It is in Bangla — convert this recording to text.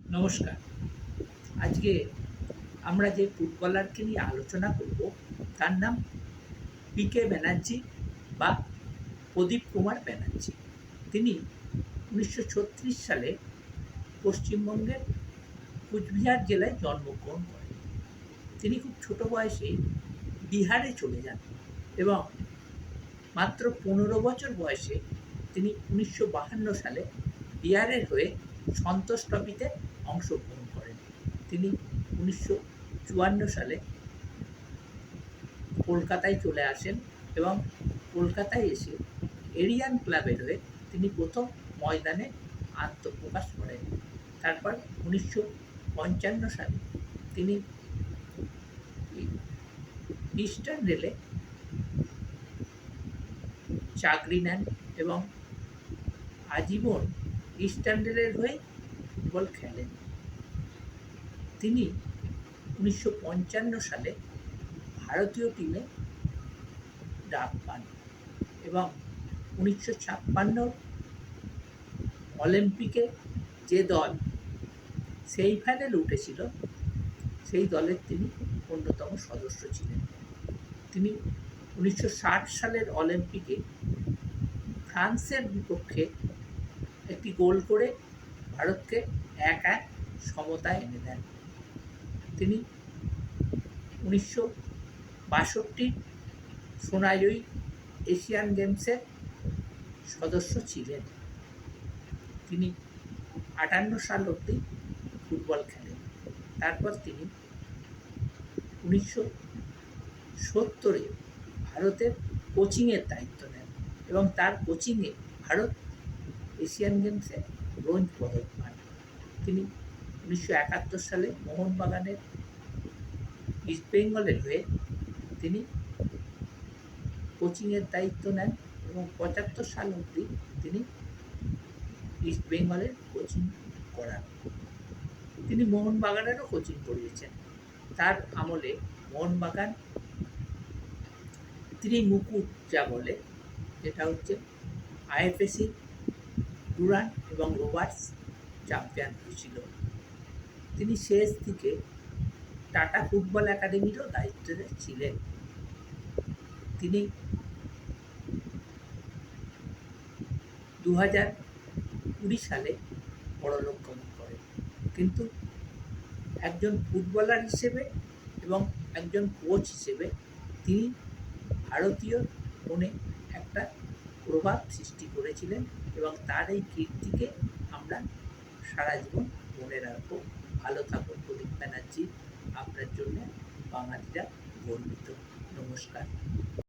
নমস্কার। আজকে আমরা যে ফুটবলারকে নিয়ে আলোচনা করব, তার নাম পিকে ব্যানার্জি বা প্রদীপ কুমার ব্যানার্জি। তিনি উনিশশো ছত্রিশ সালে পশ্চিমবঙ্গের কুচবিহার জেলায় জন্মগ্রহণ করেন। তিনি খুব ছোট বয়সে বিহারে চলে যান এবং মাত্র পনেরো বছর বয়সে তিনি উনিশশো সালে বিহারের হয়ে সন্তোষ ট্রফিতে অংশগ্রহণ করেন। তিনি উনিশশো চুয়ান্ন সালে কলকাতায় চলে আসেন এবং কলকাতায় এসে এরিয়ান ক্লাবের হয়ে তিনি প্রথম ময়দানে আত্মপ্রকাশ করেন। তারপর উনিশশো পঞ্চান্ন সালে তিনি ইস্টার্ন রেলে চাকরি নেন এবং আজীবন ইস্টার্ন রেলের হয়ে ফুটবল খেলেন। তিনি উনিশশো পঞ্চান্ন সালে ভারতীয় টিমে ডাক পান এবং উনিশশো ছাপ্পান্ন অলিম্পিকে যে দল সেই ফাইনালে উঠেছিল, সেই দলের তিনি অন্যতম সদস্য ছিলেন। তিনি উনিশশো ষাট সালের অলিম্পিকে ফ্রান্সের বিপক্ষে একটি গোল করে ভারতকে এক এক সমতায় এনে দেন। তিনি উনিশশো বাষট্টি সোনাজয়ী এশিয়ান গেমসের সদস্য ছিলেন। তিনি আটান্ন সাল অবধি ফুটবল খেলেন। তারপর তিনি উনিশশো সত্তরে ভারতের কোচিংয়ের দায়িত্ব নেন এবং তার কোচিংয়ে ভারত এশিয়ান গেমসে ব্রোঞ্জ পদক পান। তিনি উনিশশো একাত্তর সালে মোহনবাগানের ইস্ট বেঙ্গলের হয়ে তিনি কোচিংয়ের দায়িত্ব নেন এবং পঁচাত্তর সাল অবধি তিনি ইস্ট বেঙ্গলের কোচিং করান। তিনি মোহনবাগানেরও কোচিং করিয়েছেন। তার আমলে মোহনবাগান তিনি মুকুট যা বলে, যেটা হচ্ছে আইএফএসি ডুরান এবং রোবার্টস চ্যাম্পিয়ন হয়েছিল তিনি শেষ দিকে টাটা ফুটবল একাডেমিরও দায়িত্বে ছিলেন। তিনি দু হাজার কুড়ি সালে পরলোক গমন করেন। কিন্তু একজন ফুটবলার হিসেবে এবং একজন কোচ হিসেবে তিনি ভারতীয় মনে একটা প্রভাব সৃষ্টি করেছিলেন এবং তার এই কীর্তিকে আমরা সারা জীবন মনে রাখব। ভালো থাকুন প্রদীপ ব্যানার্জি। আপনার জন্য বাঙালিরা গর্বিত। নমস্কার।